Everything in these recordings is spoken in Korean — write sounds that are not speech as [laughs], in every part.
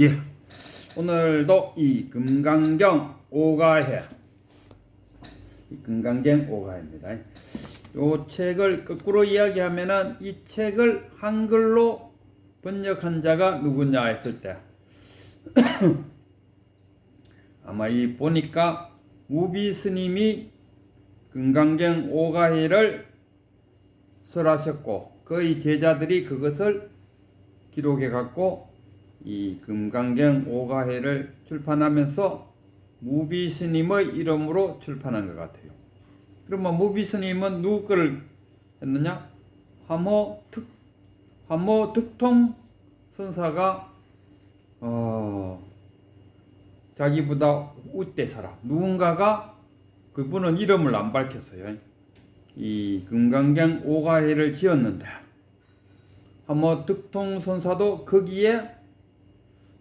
예. 오늘도 이 금강경 오가해. 이 금강경 오가해입니다. 요 책을 거꾸로 이야기하면은 이 책을 한글로 번역한 자가 누구냐 했을 때 [clears throat] 아마 이 보니까 우비 스님이 금강경 오가해를 설하셨고 그의 제자들이 그것을 기록해 갖고 이 금강경 오가해를 출판하면서 무비 스님의 이름으로 출판한 것 같아요. 그러면 무비 스님은 누구 거를 했느냐? 함호 특 함호 특통 선사가 어 자기보다 우대 사람 누군가가 그분은 이름을 안 밝혔어요. 이 금강경 오가해를 지었는데 함호 특통 선사도 거기에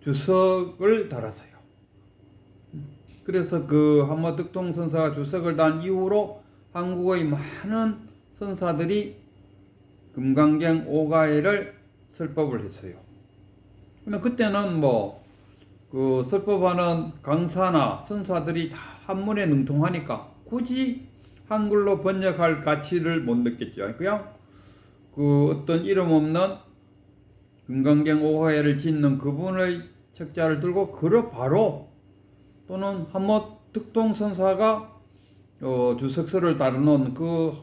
주석을 달았어요. 그래서 그 한모 득통 선사가 주석을 단 이후로 한국의 많은 선사들이 금강경 오가해를 설법을 했어요. 근데 그때는 뭐 그 설법하는 강사나 선사들이 다 한문에 능통하니까 굳이 한글로 번역할 가치를 못 느꼈죠. 그냥 그 어떤 이름 없는 금강경 오가해를 짓는 그분의 책자를 들고 그러 바로 또는 한모 특동 선사가 어, 주석서를 다루는 그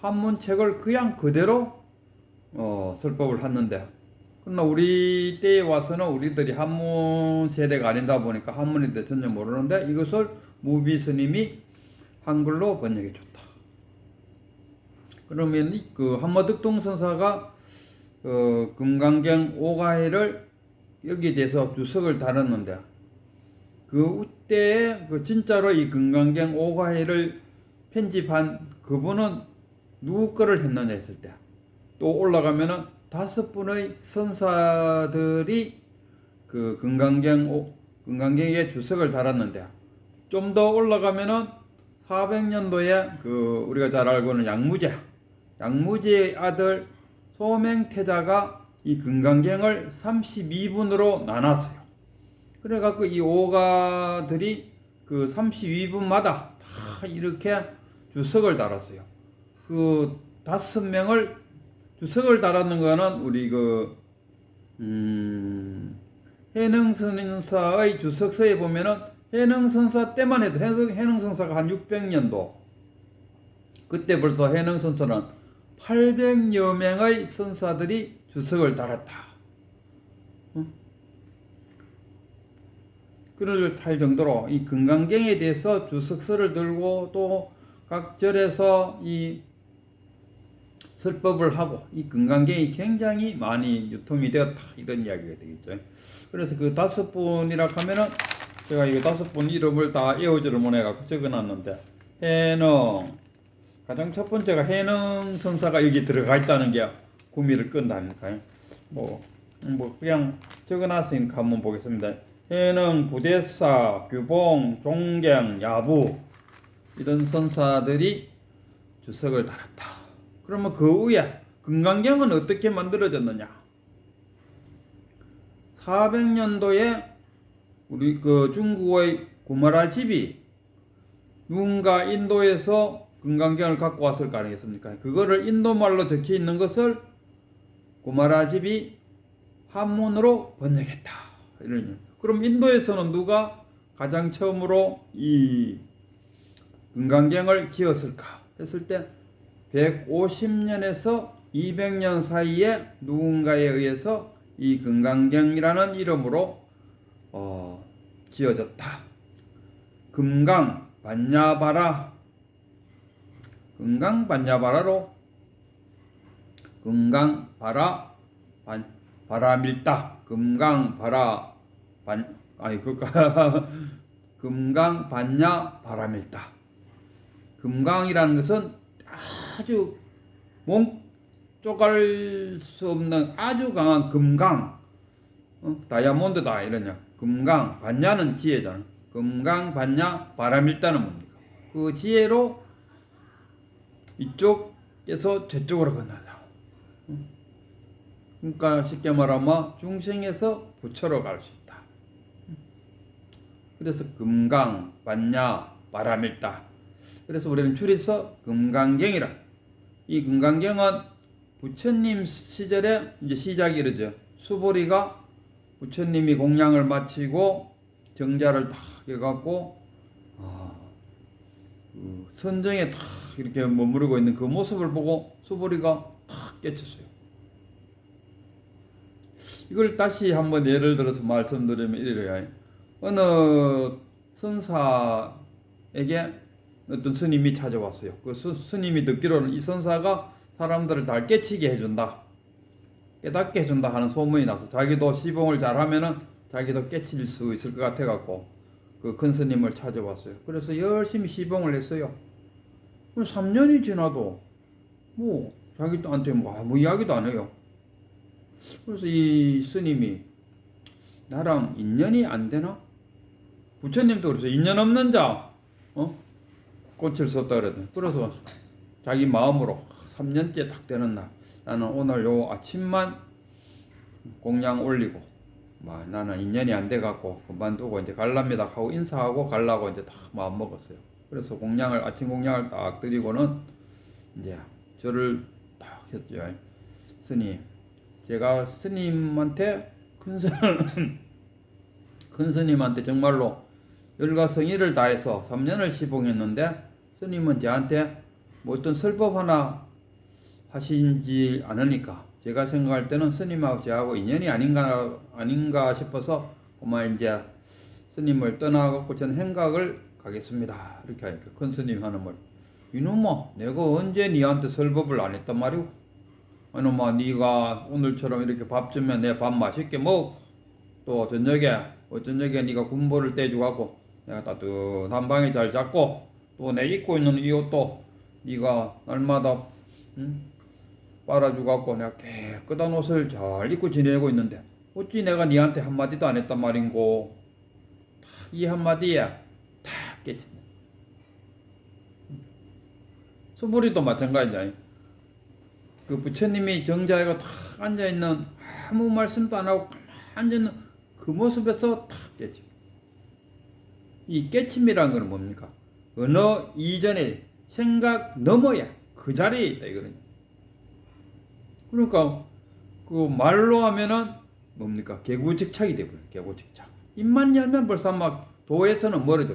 한문책을 그냥 그대로 어, 설법을 했는데 그러나 우리 때에 와서는 우리들이 한문 세대가 아니다 보니까 한문에 대해 전혀 모르는데 이것을 무비 스님이 한글로 번역해 줬다. 그러면 이그 한모 특동선사가 어, 금강경 오가해를 여기에 대해서 주석을 달았는데 그 때에 그 진짜로 이 금강경 오가해를 편집한 그분은 누구 거를 했느냐 했을 때 또 올라가면은 다섯 분의 선사들이 그 금강경 오, 금강경에 주석을 달았는데 좀 더 올라가면은 400년도에 그 우리가 잘 알고 있는 양무제 양무제의 아들 소맹태자가 이 금강경을 32분으로 나눴어요. 그래갖고 이 오가들이 그 32분마다 다 이렇게 주석을 달았어요. 그 다섯 명을 주석을 달았는 거는 우리 그, 음, 해능선사의 주석서에 보면은 해능선사 때만 해도 해능선사가 한 600년도 그때 벌써 해능선사는 800여 명의 선사들이 주석을 달았다. 그를 탈 정도로 이 금강경에 대해서 주석서를 들고 또 각 절에서 이 설법을 하고 이 금강경이 굉장히 많이 유통이 되었다 이런 이야기가 되겠죠. 그래서 그 다섯 분이라 하면은 제가 이 다섯 분 이름을 다 에어즈를 못 해갖고 적어놨는데 해능 가장 첫 번째가 해능 선사가 여기 들어가 있다는 게 구미를 끈다니까요. 뭐, 뭐 그냥 적어놨으니까 한번 보겠습니다. 해능, 부대사, 규봉, 종경, 야부 이런 선사들이 주석을 달았다. 그러면 그 위에 금강경은 어떻게 만들어졌느냐? 400년도에 우리 그 중국의 구마라 집이 누군가 인도에서 금강경을 갖고 왔을 거 아니겠습니까? 그거를 인도말로 적혀 있는 것을 구마라 집이 한문으로 번역했다. 이런. 그럼 인도에서는 누가 가장 처음으로 이 금강경을 지었을까 했을 때 150년에서 200년 사이에 누군가에 의해서 이 금강경이라는 이름으로 어, 지어졌다. 금강 반야바라 금강 반야바라로 금강 바라 반 바라밀다. 금강 바라 반 아니 그까 [laughs] 금강 반야 바라밀다. 금강이라는 것은 아주 몸 쪼갈 수 없는 아주 강한 금강. 어? 다이아몬드다 이러냐. 금강 반야는 지혜잖아. 금강 반야 바라밀다는 뭡니까? 그 지혜로 이쪽에서 저쪽으로 건너자 그러니까 쉽게 말하면 중생에서 부처로 갈 수 있다. 그래서 금강, 반야, 바람일다. 그래서 우리는 줄여서 금강경이라. 이 금강경은 부처님 시절에 이제 시작이 이르죠. 수보리가 부처님이 공양을 마치고 정자를 딱 해갖고 아, 그 선정에 탁 이렇게 머무르고 있는 그 모습을 보고 수보리가 탁 깨쳤어요. 이걸 다시 한번 예를 들어서 말씀드리면 이래요. 어느 선사에게 어떤 스님이 찾아왔어요. 그 스, 스님이 듣기로는 이 선사가 사람들을 잘 깨치게 해준다. 깨닫게 해준다 하는 소문이 나서 자기도 시봉을 잘하면은 자기도 깨칠 수 있을 것 같아갖고 그 큰 스님을 찾아왔어요. 그래서 열심히 시봉을 했어요. 그럼 3년이 지나도 뭐 자기한테 뭐 아무 이야기도 안 해요. 그래서 이 스님이 나랑 인연이 안 되나? 부처님도 그래서 인연 없는 자, 어? 꽃을 썼다 그러더니 그래서 자기 마음으로 3년째 딱 되는 날 나는 오늘 요 아침만 공양 올리고 막 나는 인연이 안 돼 갖고 그만두고 이제 갈랍니다 하고 인사하고 갈라고 이제 딱 마음 먹었어요. 그래서 공양을 아침 공양을 딱 드리고는 이제 저를 딱 했죠. 스님, 제가 스님한테 큰 스, [laughs] 큰 스님한테 정말로 열과 성의를 다해서 3년을 시봉했는데 스님은 저한테 뭐 어떤 설법 하나 하신지 않으니까 제가 생각할 때는 스님하고 저하고 인연이 아닌가 아닌가 싶어서 그만 이제 스님을 떠나갖고 저는 행각을 가겠습니다. 이렇게 하니까 큰 스님 하는 말. 이놈아 내가 언제 니한테 설법을 안 했단 말이오 이놈아 네가 오늘처럼 이렇게 밥 주면 내 밥 맛있게 먹고 또 저녁에 어 저녁에 네가 군보를 떼주고 내가 따뜻한 방에 잘 잡고 또 내 입고 있는 이 옷도 네가 날마다 응? 빨아주갖고 내가 깨끗한 옷을 잘 입고 지내고 있는데 어찌 내가 니한테 한마디도 안 했단 말인고? 이 한마디에 다 깨친다 수부리도 마찬가지야 그 부처님이 정자에가 탁 앉아 있는 아무 말씀도 안 하고 가만히 앉아 있는 그 모습에서 탁 깨치 이 깨침이라는 건 뭡니까? 언어 이전에 생각 넘어야 그 자리에 있다 이거는. 그러니까 그 말로 하면은 뭡니까? 개구직착이 돼버려. 개구직착. 입만 열면 벌써 막 도에서는 멀어져.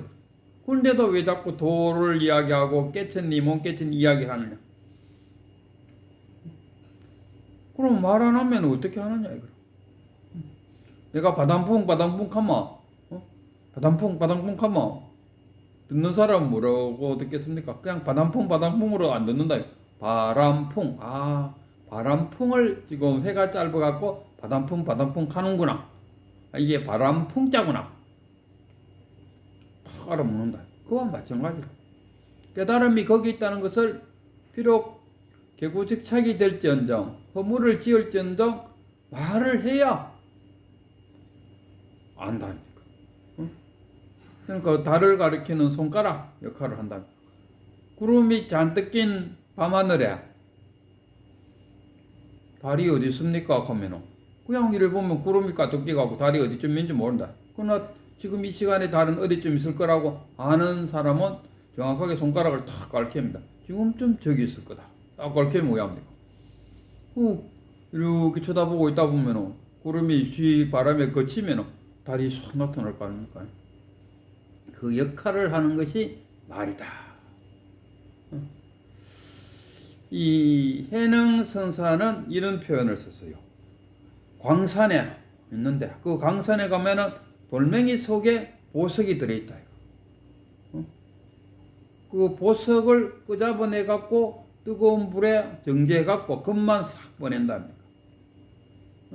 그런데도 왜 자꾸 도를 이야기하고 깨쳤니 못 깨친 이야기 하느냐? 그럼 말 안 하면 어떻게 하느냐 이거. 내가 바담풍 바담풍 하마, 어? 바담풍 바담풍 하마. 듣는 사람은 뭐라고 듣겠습니까? 그냥 바람풍 바람풍으로 안 듣는다. 바람풍 아 바람풍을 지금 해가 짧아갖고 바람풍 바람풍 하는구나. 아, 이게 바람풍자구나. 탁 알아먹는다. 그와 마찬가지로 깨달음이 거기 있다는 것을 비록 개구직착이 될지언정 허물을 지을지언정 말을 해야 안다. 그러니까 달을 가리키는 손가락 역할을 한다. 구름이 잔뜩 낀 밤하늘에 달이 어디 있습니까? 하면은 그냥 이래 보면 구름이 가득 끼가고 달이 어디쯤 있는지 모른다. 그러나 지금 이 시간에 달은 어디쯤 있을 거라고 아는 사람은 정확하게 손가락을 탁 가리킵니다. 지금쯤 저기 있을 거다. 딱 가리키면 왜 합니까? 어, 이렇게 쳐다보고 있다 보면은 구름이 쉬 바람에 거치면은 달이 쏙 나타날 거 아닙니까? 그 역할을 하는 것이 말이다. 이 해능 선사는 이런 표현을 썼어요. 광산에 있는데 그 광산에 가면은 돌멩이 속에 보석이 들어있다. 어? 그 보석을 끄잡아내 갖고 뜨거운 불에 정제해 갖고 금만 싹 보낸답니다.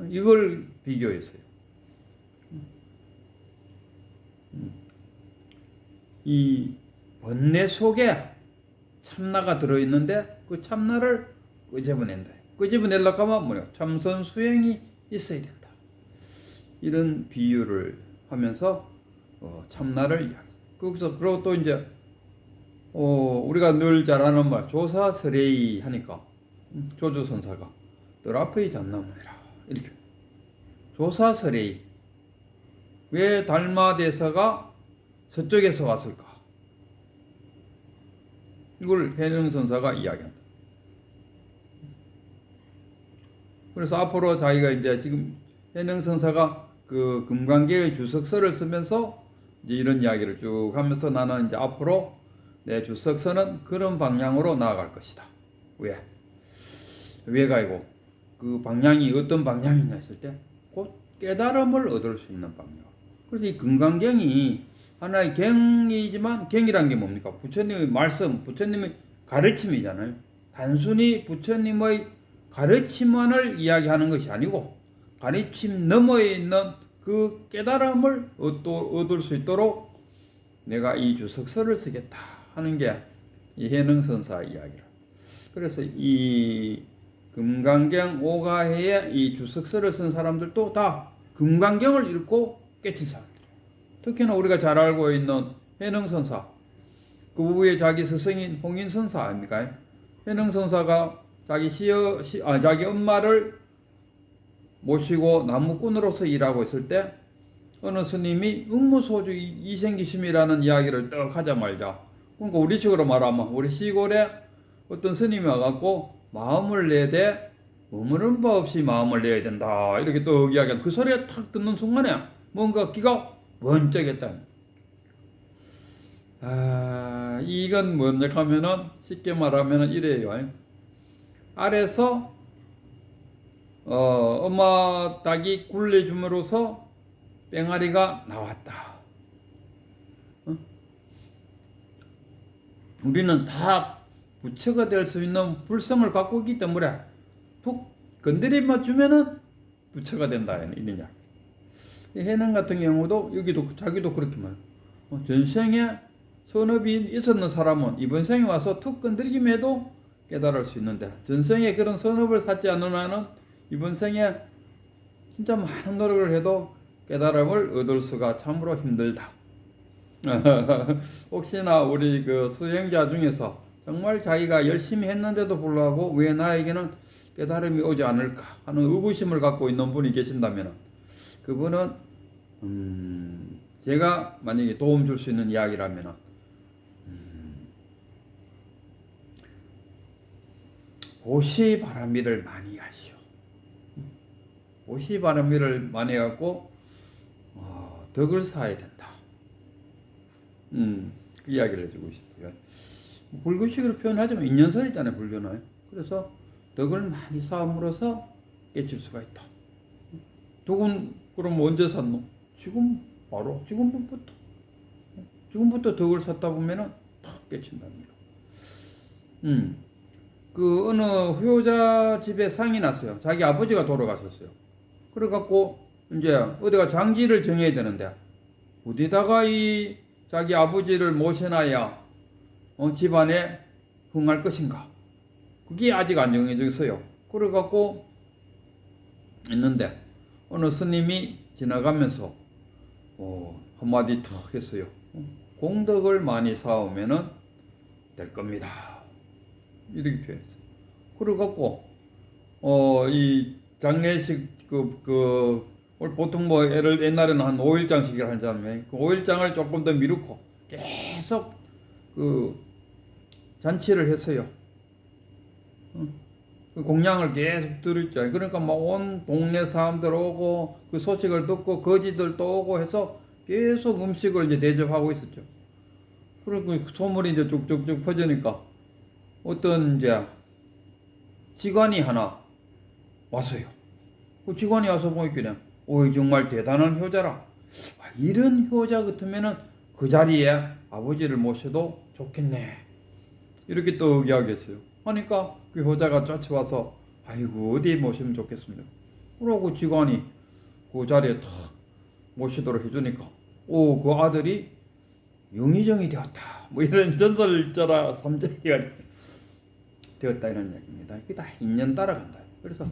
이걸 비교했어요. 이 번뇌 속에 참나가 들어있는데 그 참나를 끄집어낸다. 끄집어내려고 하면 뭐냐? 참선 수행이 있어야 된다. 이런 비유를 하면서 어, 참나를 이야기. 거기서 그리고 또 이제 어, 우리가 늘 잘하는 말 조사설레이 하니까. 음, 조조 선사가 늘 앞의 잣나무니라. 이렇게. 조사설레이. 왜 달마 대사가 서쪽에서 왔을까? 이걸 해능 선사가 이야기한다. 그래서 앞으로 자기가 이제 지금 해능 선사가 그 금관계의 주석서를 쓰면서 이제 이런 이야기를 쭉 하면서 나는 이제 앞으로 내 주석서는 그런 방향으로 나아갈 것이다. 왜? 왜가 아니고 그 방향이 어떤 방향이냐 했을 때 곧 깨달음을 얻을 수 있는 방향. 그래서 이 금강경이 하나의 경이지만 경이란 게 뭡니까? 부처님의 말씀, 부처님의 가르침이잖아요. 단순히 부처님의 가르침만을 이야기하는 것이 아니고 가르침 너머에 있는 그 깨달음을 얻을 수 있도록 내가 이 주석서를 쓰겠다 하는 게 이 해능선사 이야기라. 그래서 이 금강경 오가해의 이 주석서를 쓴 사람들도 다 금강경을 읽고 깨친 사람들. 특히나 우리가 잘 알고 있는 해능선사. 그 위에 자기 스승인 홍인선사 아닙니까? 해능선사가 자기 시어, 시, 아, 자기 엄마를 모시고 나무꾼으로서 일하고 있을 때 어느 스님이 응무소주 이생기심이라는 이야기를 떡 하자말자 그러니까 우리식으로 말하면 우리 시골에 어떤 스님이 와갖고 마음을 내되 머무는 바 없이 마음을 내야 된다. 이렇게 또 이야기한 그 소리가 탁 듣는 순간에 뭔가 기가 번쩍했다. 아 이건 뭐냐 하면은 쉽게 말하면은 이래요. 아래서 어, 엄마 닭이 굴려줌으로써 뺑아리가 나왔다. 어? 우리는 다 부처가 될 수 있는 불성을 갖고 있기 때문에 푹 건드리만 주면은 부처가 된다 이느냐. 해능 같은 경우도 여기도 자기도 그렇게 말. 어, 전생에 선업이 있었는 사람은 이번 생에 와서 툭 건드리기만 해도 깨달을 수 있는데 전생에 그런 선업을 쌓지 않는 한은 이번 생에 진짜 많은 노력을 해도 깨달음을 얻을 수가 참으로 힘들다. [laughs] 혹시나 우리 그 수행자 중에서 정말 자기가 열심히 했는데도 불구하고 왜 나에게는 깨달음이 오지 않을까 하는 의구심을 갖고 있는 분이 계신다면 그분은 음 제가 만약에 도움 줄 수 있는 이야기라면 음 고시 바람이를 많이 하시오. 고시 바람이를 많이 해갖고 어, 덕을 쌓아야 된다. 음, 그 이야기를 해주고 싶어요. 불교식으로 표현하자면 인연설이잖아요, 불교는. 그래서 덕을 많이 쌓음으로써 깨칠 수가 있다. 덕은 그럼 언제 샀노? 지금 바로 지금부터 지금부터 덕을 쌓다 보면은 탁 깨친답니다. 음, 그 어느 효자 집에 상이 났어요. 자기 아버지가 돌아가셨어요. 그래갖고 이제 어디가 장지를 정해야 되는데 어디다가 이 자기 아버지를 모셔놔야 어, 집안에 흥할 것인가? 그게 아직 안 정해져 있어요. 그래갖고 있는데 어느 스님이 지나가면서 어, 한마디 턱 했어요. 어, 공덕을 많이 쌓으면은 될 겁니다. 이렇게 표현했어요. 그래갖고 어, 이 장례식 그, 그, 보통 뭐, 예를, 옛날에는 한 5일장씩을 하잖아요. 그 5일장을 조금 더 미루고 계속 그 잔치를 했어요. 그 공양을 계속 들었죠. 그러니까 막 온 동네 사람들 오고 그 소식을 듣고 거지들 또 오고 해서 계속 음식을 이제 대접하고 있었죠. 그리고 그 소문이 이제 쭉쭉쭉 퍼지니까 어떤 이제 직원이 하나 왔어요. 그 직원이 와서 보니까 오 정말 대단한 효자라. 아, 이런 효자 같으면은 그 자리에 아버지를 모셔도 좋겠네. 이렇게 또 이야기했어요. 하니까 그 효자가 쫓아와서 아이고 어디 모시면 좋겠습니까? 그러고 직원이 그 자리에 탁 모시도록 해주니까 오 그 아들이 영의정이 되었다. 뭐 이런 전설자라 삼재기가 되었다 이런 얘기입니다. 이게 다 인연 따라간다. 그래서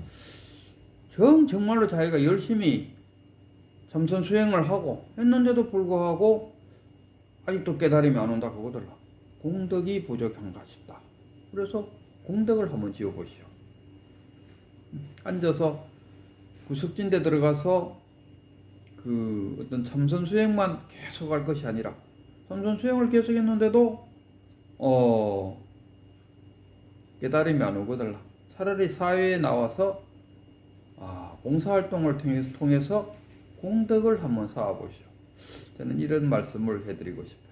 정 정말로 자기가 열심히 참선 수행을 하고 했는데도 불구하고 아직도 깨달음이 안 온다 그거더라. 공덕이 부족한가 싶다. 그래서 공덕을 한번 지어보시오. 앉아서 구석진데 들어가서 그 어떤 참선 수행만 계속 할 것이 아니라 삼선 수행을 계속 했는데도 어 깨달음이 안 오거들라. 차라리 사회에 나와서 아, 봉사활동을 통해서, 통해서 공덕을 한번 쌓아보시오. 저는 이런 말씀을 해드리고 싶어요.